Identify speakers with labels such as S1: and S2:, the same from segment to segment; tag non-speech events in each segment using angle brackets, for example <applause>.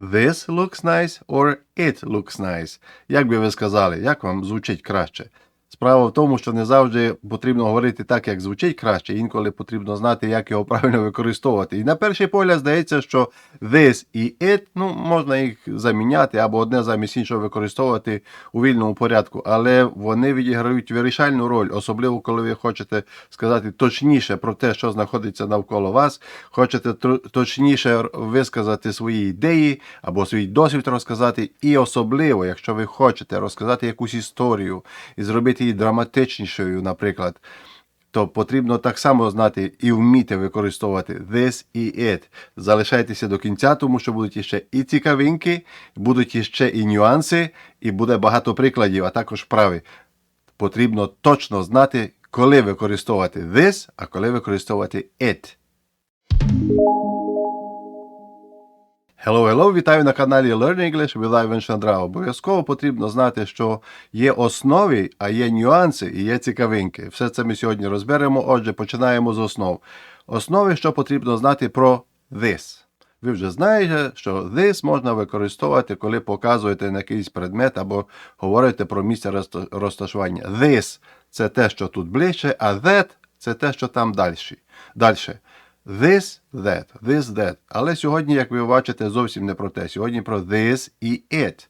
S1: This looks nice or it looks nice. Як би ви сказали, як вам звучить краще? Справа в тому, що не завжди потрібно говорити так, як звучить краще, інколи потрібно знати, як його правильно використовувати. І на перший погляд здається, що this і it, ну, можна їх заміняти або одне замість іншого використовувати у вільному порядку, але вони відіграють вирішальну роль, особливо коли ви хочете сказати точніше про те, що знаходиться навколо вас, хочете точніше висказати свої ідеї або свій досвід розказати, і особливо, якщо ви хочете розказати якусь історію і зробити її драматичнішою, наприклад, то потрібно так само знати і вміти використовувати this і it. Залишайтеся до кінця, тому що будуть іще і цікавинки, будуть іще і нюанси, і буде багато прикладів, а також вправи. Потрібно точно знати, коли використовувати this, а коли використовувати it. Hello, hello, вітаю на каналі Learn English with Ivan Шандра. Обов'язково потрібно знати, що є основи, а є нюанси і є цікавинки. Все це ми сьогодні розберемо. Отже, починаємо з основ. Основи, що потрібно знати про this. Ви вже знаєте, що this можна використовувати, коли показуєте на якийсь предмет або говорите про місце розташування. This це те, що тут ближче, а that це те, що там далі. This, that, this, that. Але сьогодні, як ви бачите, зовсім не про те. Сьогодні про this і it.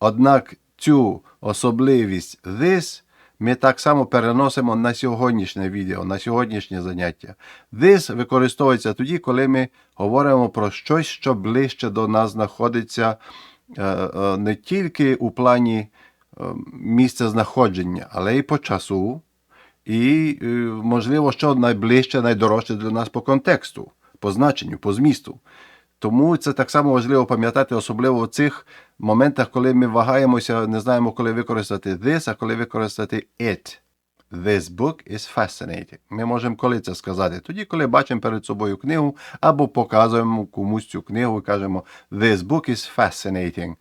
S1: Однак цю особливість this ми так само переносимо на сьогоднішнє відео, на сьогоднішнє заняття. This використовується тоді, коли ми говоримо про щось, що ближче до нас знаходиться е, е, не тільки у плані е, місця знаходження, але й по часу, і, е, можливо, що найближче, найдорожче для нас по контексту, по значенню, по змісту. Тому це так само важливо пам'ятати, особливо в цих моментах, коли ми вагаємося, не знаємо, коли використати this, а коли використати it. This book is fascinating. Ми можемо коли це сказати? Тоді, коли бачимо перед собою книгу, або показуємо комусь цю книгу і кажемо This book is fascinating.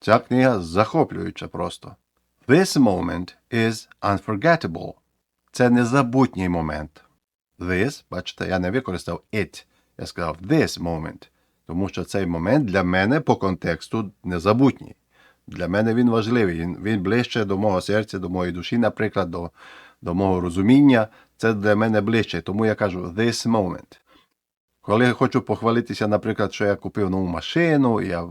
S1: Ця книга захоплююча просто. This moment is unforgettable. Це незабутній момент. This, бачите, я не використав it. Я сказав this moment. Тому що цей момент для мене по контексту незабутній. Для мене він важливий. Він, він ближче до мого серця, до моєї душі, наприклад, до, до мого розуміння. Це для мене ближче. Тому я кажу this moment. Коли я хочу похвалитися, наприклад, що я купив нову машину, я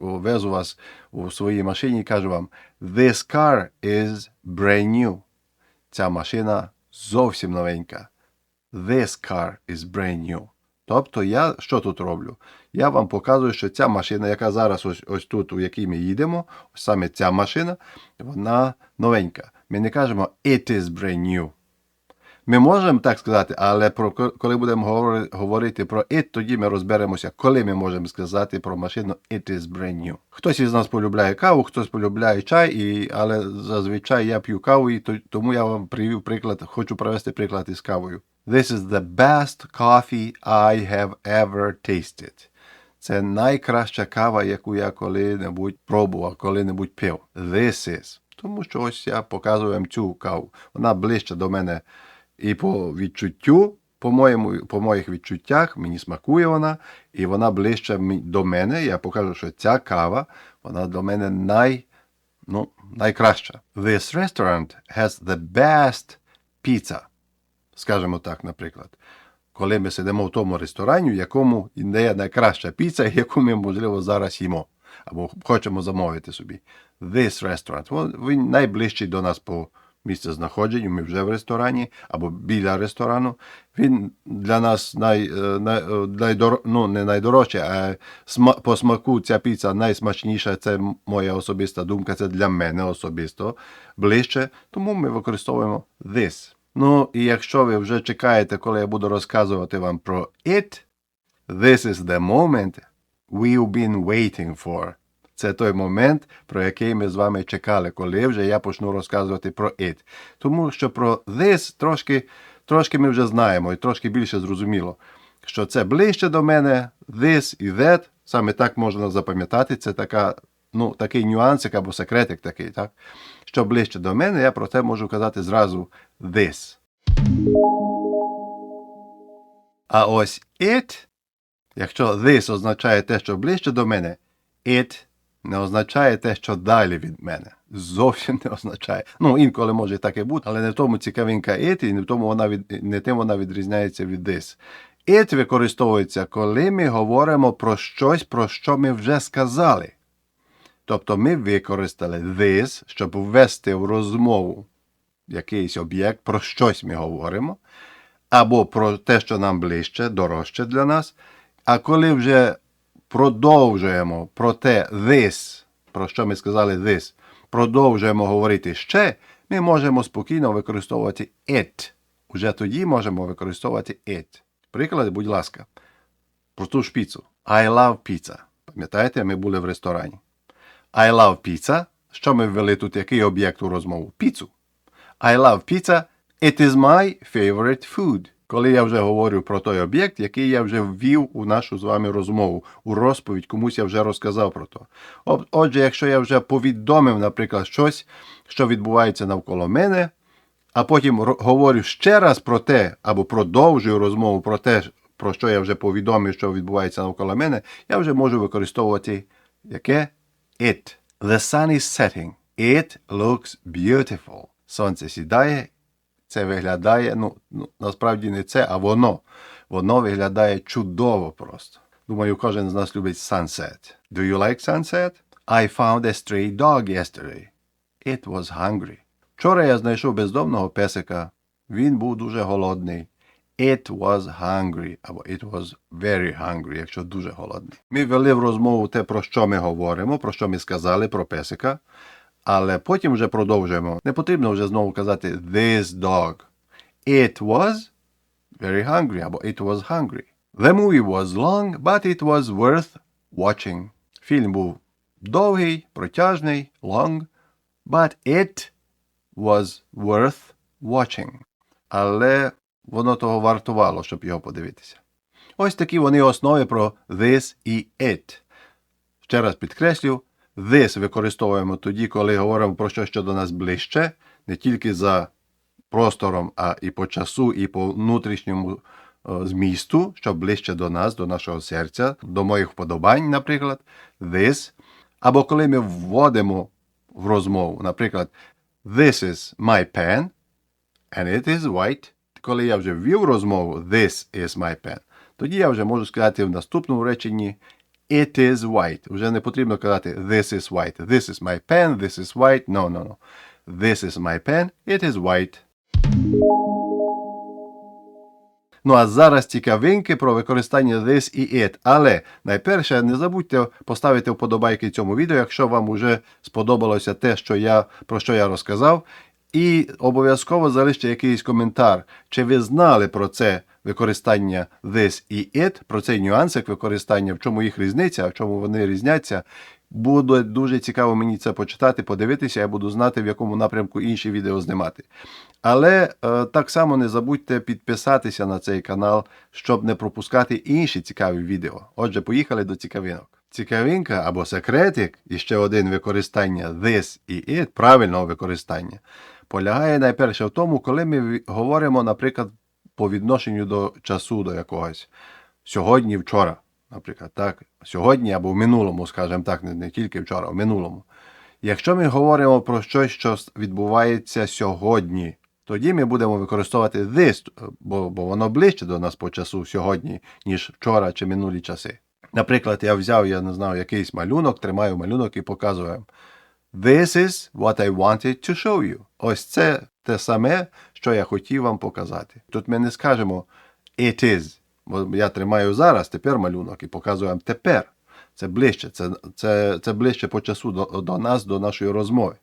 S1: везу вас у своїй машині і кажу вам This car is brand new. Ця машина зовсім новенька. This car is brand new. Тобто я що тут роблю? Я вам показую, що ця машина, яка зараз ось, ось тут, у якій ми їдемо, ось саме ця машина, вона новенька. Ми не кажемо it is brand new. Ми можемо так сказати, але про коли будемо говорити про it, тоді ми розберемося, коли ми можемо сказати про машину it is brand new. Хтось із нас полюбляє каву, хтось полюбляє чай, і, але зазвичай я п'ю каву, і то- тому я вам привів приклад, хочу привести приклад із кавою. This is the best coffee I have ever tasted. Це найкраща кава, яку я коли-небудь пробував, коли-небудь пив. This is. Тому що ось я показую вам цю каву. Вона ближче до мене і по відчуттю, по, моєму, по моїх відчуттях, мені смакує вона, і вона ближче до мене. Я покажу, що ця кава, вона до мене най, ну, найкраща. This restaurant has the best pizza. Скажемо так, наприклад. Коли ми сидимо в тому ресторані, в якому є найкраща піца, <laughs> яку ми, можливо, зараз їмо, або хочемо замовити собі. This restaurant. Він найближчий до нас по місцю знаходженню, ми вже в ресторані, або біля ресторану. Він для нас най, е, най, е, найдор, ну, не найдорожчий, а сма, по смаку ця піца найсмачніша. Це моя особиста думка, це для мене особисто ближче. Тому ми використовуємо this. Ну, і якщо ви вже чекаєте, коли я буду розказувати вам про it, this is the moment we've been waiting for. Це той момент, про який ми з вами чекали, коли вже я почну розказувати про it. Тому що про this трошки, трошки ми вже знаємо і трошки більше зрозуміло, що це ближче до мене, this і that, саме так можна запам'ятати, це така, ну, такий нюансик або секретик такий, так? Що ближче до мене, я про це можу казати зразу this. А ось it, якщо this означає те, що ближче до мене, It не означає те, що далі від мене. Зовсім не означає. Ну, інколи може таке бути, але не в тому цікавинка it, і не тому вона від, не тим вона відрізняється від this. It використовується, коли ми говоримо про щось, про що ми вже сказали. Тобто ми використали this, щоб ввести в розмову якийсь об'єкт, про щось ми говоримо, або про те, що нам ближче, дорожче для нас. А коли вже продовжуємо про те this, про що ми сказали this, продовжуємо говорити ще, ми можемо спокійно використовувати it. Уже тоді можемо використовувати it. Приклад, будь ласка, про ту ж піцу. I love pizza. Пам'ятаєте, ми були в ресторані. I love pizza. Що ми ввели тут? Який об'єкт у розмову? Піцу. I love pizza. It is my favorite food. Коли я вже говорю про той об'єкт, який я вже ввів у нашу з вами розмову, у розповідь, комусь я вже розказав про то. Отже, якщо я вже повідомив, наприклад, щось, що відбувається навколо мене, а потім говорю ще раз про те, або продовжую розмову про те, про що я вже повідомив, що відбувається навколо мене, я вже можу використовувати яке? It. The sun is setting. It looks beautiful. Сонце сідає, це виглядає, ну, ну, насправді не це, а воно. Воно виглядає чудово просто. Думаю, кожен з нас любить sunset. Do you like sunset? I found a stray dog yesterday. It was hungry. Вчора я знайшов бездомного песика. Він був дуже голодний. It was hungry, або it was very hungry, якщо дуже голодний. Ми вели в розмову те, про що ми говоримо, про що ми сказали про песика, але потім вже продовжуємо. Не потрібно вже знову казати this dog. It was very hungry, або it was hungry. The movie was long, but it was worth watching. Фільм був довгий, протяжний, long, but it was worth watching. Але воно того вартувало, щоб його подивитися. Ось такі вони основи про this і it. Ще раз підкреслю, this використовуємо тоді, коли говоримо про щось, що до нас ближче, не тільки за простором, а і по часу, і по внутрішньому е, змісту, що ближче до нас, до нашого серця, до моїх вподобань, наприклад, this. Або коли ми вводимо в розмову, наприклад, this is my pen, and it is white. Коли я вже ввів розмову this is my pen, тоді я вже можу сказати в наступному реченні it is white. Вже не потрібно казати this is white. This is my pen, this is white. No, no, no. This is my pen, it is white. Ну а зараз цікавинки про використання this і it. Але найперше не забудьте поставити вподобайки цьому відео, якщо вам уже сподобалося те, що я, про що я розказав. І обов'язково залиште якийсь коментар, чи ви знали про це використання this і it, про цей нюансик використання, в чому їх різниця, в чому вони різняться. Буде дуже цікаво мені це почитати, подивитися, я буду знати, в якому напрямку інші відео знімати. Але е, так само не забудьте підписатися на цей канал, щоб не пропускати інші цікаві відео. Отже, поїхали до цікавинок. Цікавинка або секретик, і ще один використання this і it, правильного використання, полягає найперше в тому, коли ми говоримо, наприклад, по відношенню до часу до якогось. Сьогодні, вчора, наприклад, так, сьогодні або в минулому, скажімо так, не, не тільки вчора, а в минулому. Якщо ми говоримо про щось, що відбувається сьогодні, тоді ми будемо використовувати this, бо, бо воно ближче до нас по часу сьогодні, ніж вчора чи минулі часи. Наприклад, я взяв, я не знаю, якийсь малюнок, тримаю малюнок і показую. This is what I wanted to show you. Ось це те саме, що я хотів вам показати. Тут ми не скажемо it is, бо я тримаю зараз тепер малюнок і показую вам тепер. Це ближче, це, це, це ближче по часу до, до нас, до нашої розмови.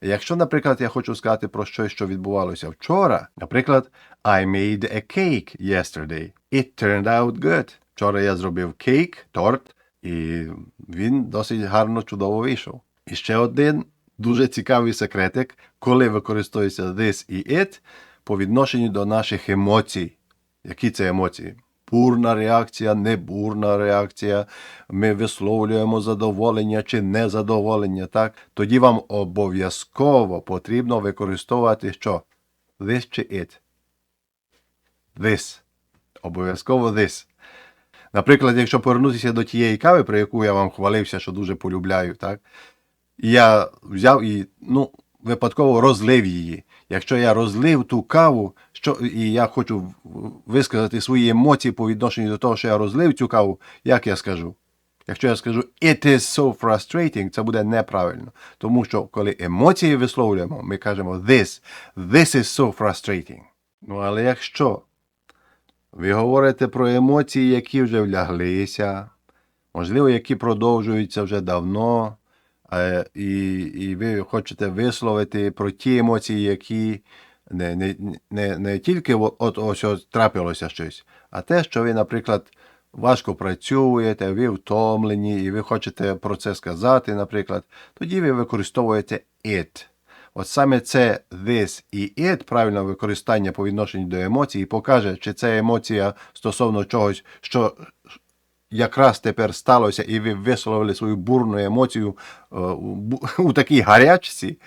S1: Якщо, наприклад, я хочу сказати про щось, що відбувалося вчора, наприклад, I made a cake yesterday. It turned out good. Вчора я зробив кейк, торт, і він досить гарно, чудово вийшов. І ще один дуже цікавий секретик, коли використовується this і it по відношенню до наших емоцій. Які це емоції? Бурна реакція, небурна реакція. Ми висловлюємо задоволення чи незадоволення, так? Тоді вам обов'язково потрібно використовувати що? This чи it? This. Обов'язково this. Наприклад, якщо повернутися до тієї кави, про яку я вам хвалився, що дуже полюбляю, так? Я взяв і ну, випадково розлив її. Якщо я розлив ту каву, що, і я хочу висказати свої емоції по відношенню до того, що я розлив цю каву, як я скажу? Якщо я скажу it is so frustrating, це буде неправильно. Тому що коли емоції висловлюємо, ми кажемо this, this is so frustrating. Ну але якщо ви говорите про емоції, які вже вляглися, можливо, які продовжуються вже давно, і, і ви хочете висловити про ті емоції, які не, не, не, не тільки от, ось трапилося щось, а те, що ви, наприклад, важко працюєте, ви втомлені, і ви хочете про це сказати, наприклад, тоді ви використовуєте it. От саме це this і it, правильне використання по відношенню до емоцій, покаже, чи це емоція стосовно чогось, що якраз тепер сталося, і ви висловили свою бурну емоцію е, <laughs> у такій гарячці,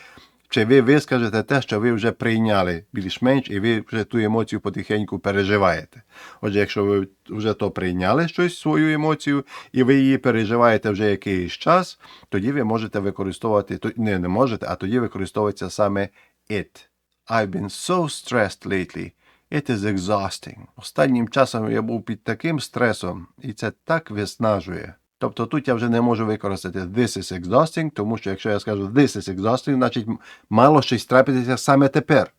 S1: чи ви вискажете те, що ви вже прийняли більш-менш, і ви вже ту емоцію потихеньку переживаєте. Отже, якщо ви вже то прийняли щось, свою емоцію, і ви її переживаєте вже якийсь час, тоді ви можете використовувати, не, не можете, а тоді використовується саме it. I've been so stressed lately. It is exhausting. Останнім часом я був під таким стресом, і це так виснажує. Тобто тут я вже не можу використати this is exhausting, тому що якщо я скажу this is exhausting, значить мало щось трапитися саме тепер.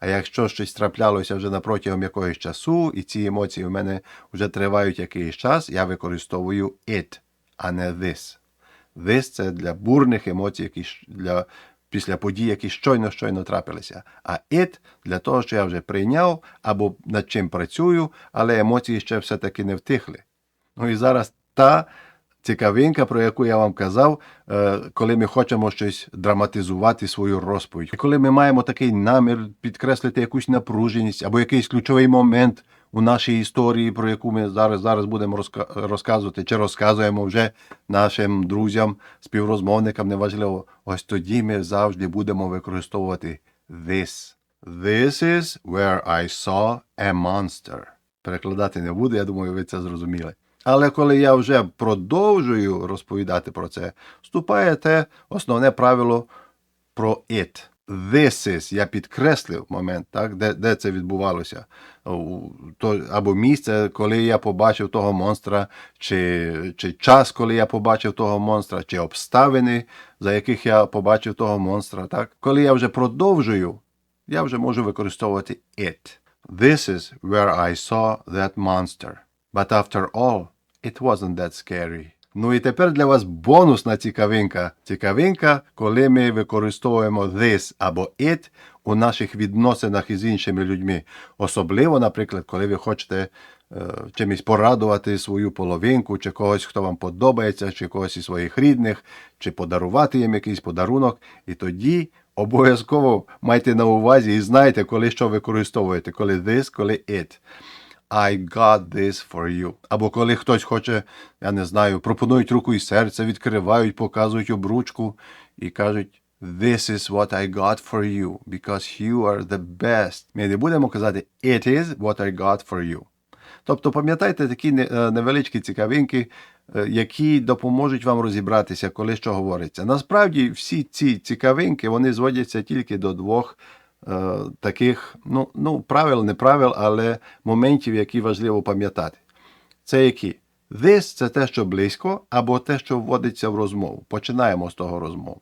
S1: А якщо щось траплялося вже на протягом якогось часу, і ці емоції в мене вже тривають якийсь час, я використовую it, а не this. This – це для бурних емоцій, які для після подій, які щойно щойно трапилися. А it для того, що я вже прийняв або над чим працюю, але емоції ще все-таки не втихли. Ну і зараз та цікавинка, про яку я вам казав, е, коли ми хочемо щось драматизувати свою розповідь. Коли ми маємо такий намір підкреслити якусь напруженість або якийсь ключовий момент у нашій історії, про яку ми зараз, зараз будемо розка- розказувати, чи розказуємо вже нашим друзям, співрозмовникам, неважливо. Ось тоді ми завжди будемо використовувати this. This is where I saw a monster. Перекладати не буду, я думаю, ви це зрозуміли. Але коли я вже продовжую розповідати про це, вступає те основне правило про it. This is, я підкреслив момент, так, де, де це відбувалося. То, або місце, коли я побачив того монстра, чи, чи час, коли я побачив того монстра, чи обставини, за яких я побачив того монстра. Так? Коли я вже продовжую, я вже можу використовувати it. This is where I saw that monster. But after all, it wasn't that scary. Ну і тепер для вас бонусна цікавинка. Цікавинка, коли ми використовуємо this або it у наших відносинах із іншими людьми. Особливо, наприклад, коли ви хочете е, чимось порадувати свою половинку, чи когось, хто вам подобається, чи когось із своїх рідних, чи подарувати їм якийсь подарунок. І тоді обов'язково майте на увазі і знайте, коли що використовуєте, коли this, коли it. I got this for you. Або коли хтось хоче, я не знаю, пропонують руку і серце, відкривають, показують обручку і кажуть This is what I got for you, because you are the best. Ми не будемо казати It is what I got for you. Тобто пам'ятайте такі е, невеличкі цікавинки, е, які допоможуть вам розібратися, коли що говориться. Насправді всі ці цікавинки вони зводяться тільки до двох таких, ну, ну, правил, не правил, але моментів, які важливо пам'ятати. Це які? This – це те, що близько, або те, що вводиться в розмову. Починаємо з того розмову.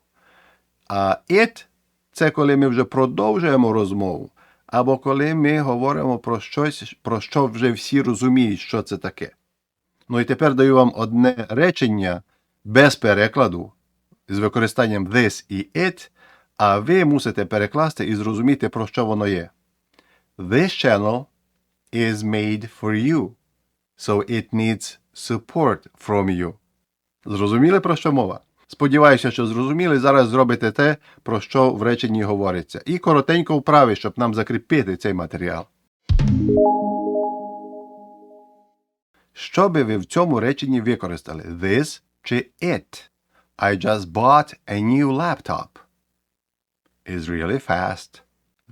S1: А it – це коли ми вже продовжуємо розмову, або коли ми говоримо про щось, про що вже всі розуміють, що це таке. Ну і тепер даю вам одне речення без перекладу з використанням this і it, а ви мусите перекласти і зрозуміти, про що воно є. This channel is made for you, so it needs support from you. Зрозуміли, про що мова? Сподіваюся, що зрозуміли. Зараз зробите те, про що в реченні говориться. І коротенько вправи, щоб нам закріпити цей матеріал. Що би ви в цьому реченні використали? This чи it? I just bought a new laptop. Is really fast.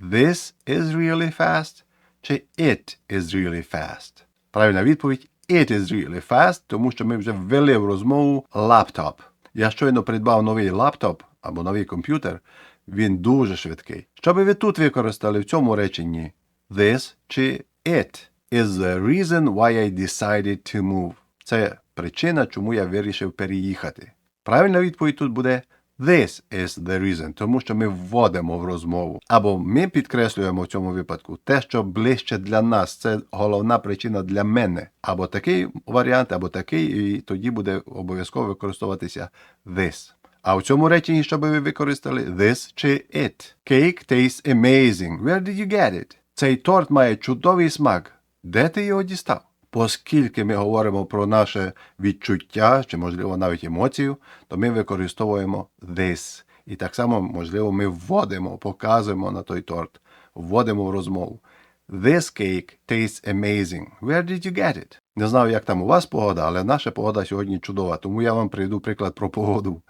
S1: This is really fast. Чи it is really fast? Правильна відповідь it is really fast, тому що ми вже ввели в розмову laptop. Я щойно придбав новий лаптоп або новий комп'ютер. Він дуже швидкий. Що би ви тут використали в цьому реченні? This чи it is the reason why I decided to move. Це причина, чому я вирішив переїхати. Правильна відповідь тут буде This is the reason, тому що ми вводимо в розмову. Або ми підкреслюємо в цьому випадку те, що ближче для нас. Це головна причина для мене. Або такий варіант, або такий, і тоді буде обов'язково використовуватися this. А в цьому реченні, що ви використали this чи it. Cake tastes amazing. Where did you get it? Цей торт має чудовий смак. Де ти його дістав? Оскільки ми говоримо про наше відчуття чи, можливо, навіть емоцію, то ми використовуємо this. І так само, можливо, ми вводимо, показуємо на той торт, вводимо в розмову. This cake tastes amazing. Where did you get it? Не знаю, як там у вас погода, але наша погода сьогодні чудова, тому я вам приведу приклад про погоду.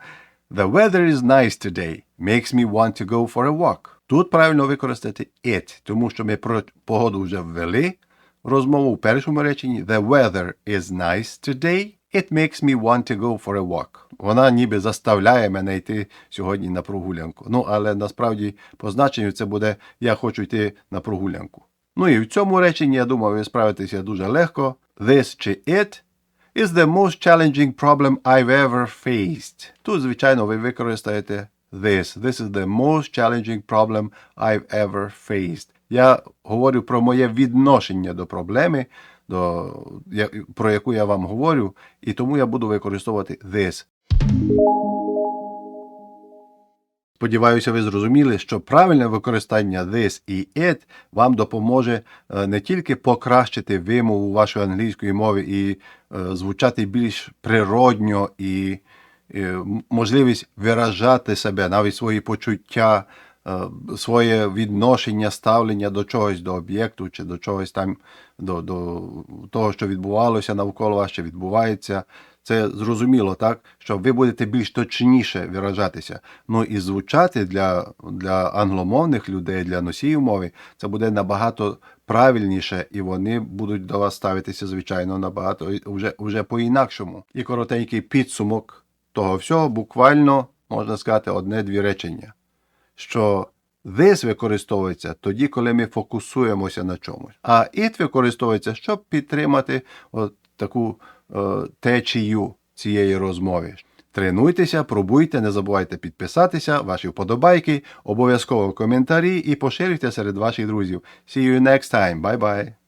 S1: The weather is nice today. Makes me want to go for a walk. Тут правильно використати it, тому що ми про погоду вже ввели розмову в першому реченні. The weather is nice today. It makes me want to go for a walk. Вона ніби заставляє мене йти сьогодні на прогулянку. Ну, але насправді по значенню це буде я хочу йти на прогулянку. Ну і в цьому реченні, я думаю, ви справитеся дуже легко. This чи it is the most challenging problem I've ever faced. Тут, звичайно, ви використаєте this. This is the most challenging problem I've ever faced. Я говорю про моє відношення до проблеми, до, про яку я вам говорю, і тому я буду використовувати this. Сподіваюся, ви зрозуміли, що правильне використання this і it вам допоможе е, не тільки покращити вимову вашої англійської мови і е, звучати більш природньо і е, можливість виражати себе, навіть свої почуття, своє відношення, ставлення до чогось, до об'єкту чи до чогось там, до, до того, що відбувалося навколо вас, чи відбувається. Це зрозуміло, так, що ви будете більш точніше виражатися. Ну і звучати для, для англомовних людей, для носіїв мови, це буде набагато правильніше, і вони будуть до вас ставитися, звичайно, набагато вже, вже по-інакшому. І коротенький підсумок того всього, буквально можна сказати, одне-дві речення. Що this використовується тоді, коли ми фокусуємося на чомусь, а it використовується, щоб підтримати от таку е, течію цієї розмови. Тренуйтеся, пробуйте, не забувайте підписатися, ваші вподобайки, обов'язково коментарі і поширюйте серед ваших друзів. See you next time. Bye-bye.